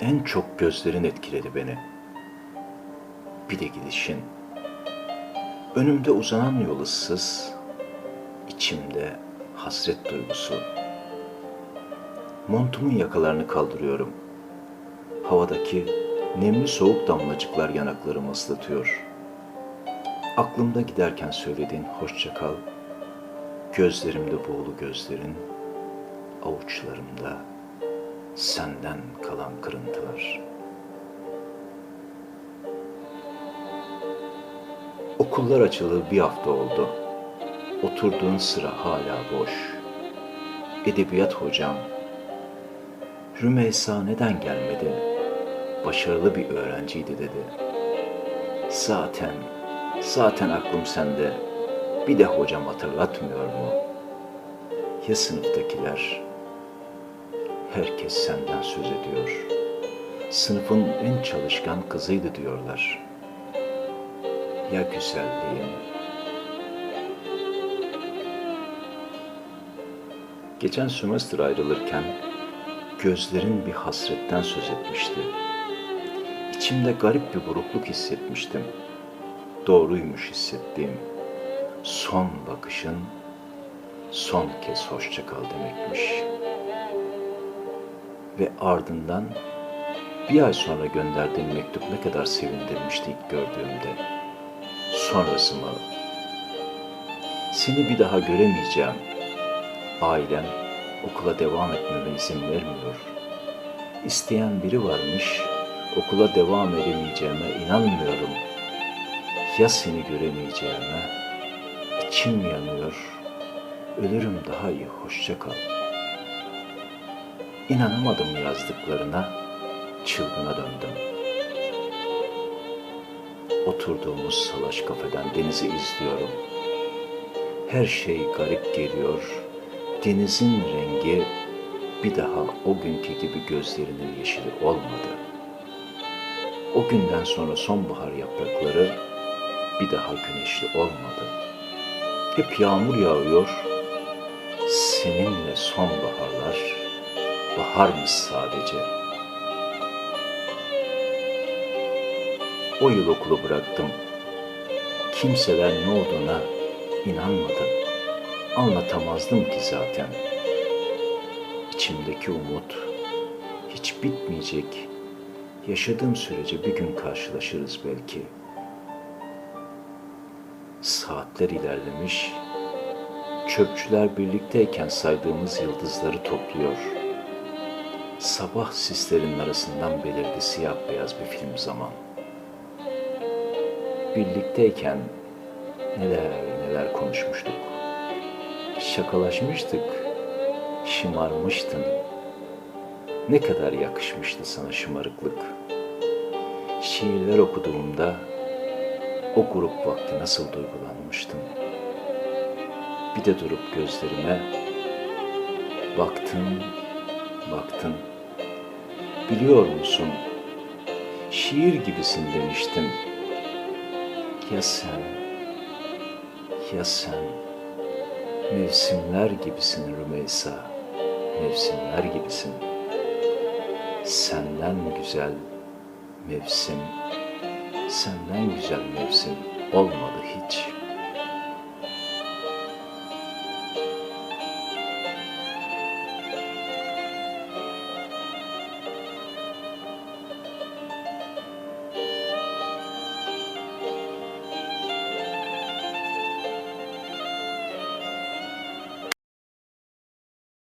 en çok gözlerin etkiledi beni. Bir de gidişin. Önümde uzanan yol ıssız, içimde hasret duygusu. Montumun yakalarını kaldırıyorum. Havadaki nemli soğuk damlacıklar yanaklarımı ıslatıyor. Aklımda giderken söylediğin hoşça kal, gözlerimde boğulu gözlerin, avuçlarımda senden kalan kırıntılar. Okullar açılı bir hafta oldu. Oturduğun sıra hala boş. Edebiyat hocam, Rümeysa neden gelmedi? Başarılı bir öğrenciydi dedi. Zaten, zaten aklım sende. Bir de hocam hatırlatmıyor mu? Ya sınıftakiler? Herkes senden söz ediyor. Sınıfın en çalışkan kızıydı diyorlar. Ya güzelliğin? Geçen sömestr ayrılırken gözlerin bir hasretten söz etmişti. İçimde garip bir burukluk hissetmiştim. Doğruymuş hissettiğim. Son bakışın son kez hoşça kal demekmiş. Ve ardından bir ay sonra gönderdiğim mektup ne kadar sevindirmişti ilk gördüğümde. Sonrası mı? Seni bir daha göremeyeceğim. Ailem okula devam etmeme izin vermiyor. İsteyen biri varmış, okula devam edemeyeceğime inanmıyorum. Ya seni göremeyeceğime, içim yanıyor, ölürüm daha iyi, hoşça kal. İnanamadım yazdıklarına, çılgına döndüm. Oturduğumuz salaş kafeden denizi izliyorum. Her şey garip geliyor. Denizin rengi bir daha o günkü gibi gözlerinin yeşili olmadı. O günden sonra sonbahar yaprakları bir daha güneşli olmadı. Hep yağmur yağıyor. Seninle sonbaharlar baharmış sadece. O yıl okulu bıraktım. Kimseler ne olduğuna inanmadı. Anlatamazdım ki zaten. İçimdeki umut hiç bitmeyecek. Yaşadığım sürece bir gün karşılaşırız belki. Saatler ilerlemiş. Çöpçüler birlikteyken saydığımız yıldızları topluyor. Sabah sislerinin arasından belirdi siyah beyaz bir film zaman. Birlikteyken neler neler konuşmuştuk. Şakalaşmıştık. Şımarmıştın. Ne kadar yakışmıştı sana şımarıklık. Şiirler okuduğumda o grup vakti nasıl duygulanmıştım. Bir de durup gözlerime baktın, baktın. Biliyor musun? Şiir gibisin demiştim. Ya sen, ya sen, mevsimler gibisin Rümeysa, mevsimler gibisin. Senden güzel mevsim, senden güzel mevsim olmadı hiç.''